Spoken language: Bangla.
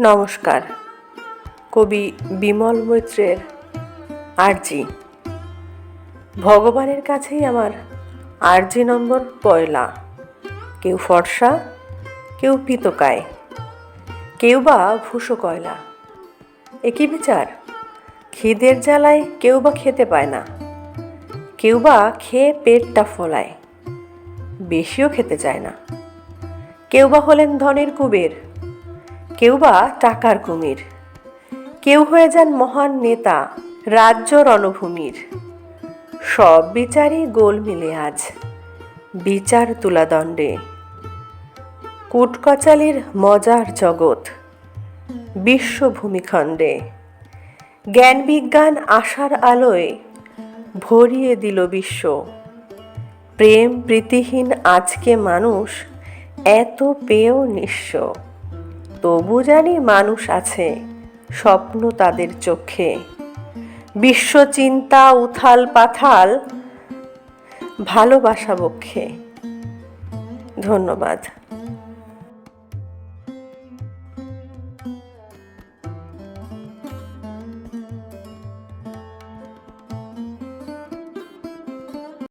নমস্কার। কবি বিমল মৈত্রের আরজি। ভগবানের কাছেই আমার আরজি নম্বর পয়লা। কেউ ফর্সা, কেউ পিতকায়, কেউ বা ভূষো কয়লা। একই বিচার, খিদের জ্বালায় কেউ বা খেতে পায় না, কেউ বা খেয়ে পেটটা ফোলায়, বেশিও খেতে চায় না। কেউ বা হলেন ধনের কুবের কেউ বা টাকার কুমির। কেউ হয়ে যান মহান নেতা, রাজ্য রণভূমির। সব বিচারই গোল মিলে আজ, বিচার তুলাদণ্ডে কুটকচালির মজার জগৎ, বিশ্ব ভূমিখণ্ডে। জ্ঞান বিজ্ঞান আশার আলোয় ভরিয়ে দিল বিশ্ব। প্রেম প্রীতিহীন আজকে মানুষ এত পেয়েও নিঃস্ব। তবু জানি মানুষ আছে স্বপ্ন তাদের চোখে। বিশ্ব চিন্তা উথাল পাথাল ভালোবাসা বক্ষে। ধন্যবাদ।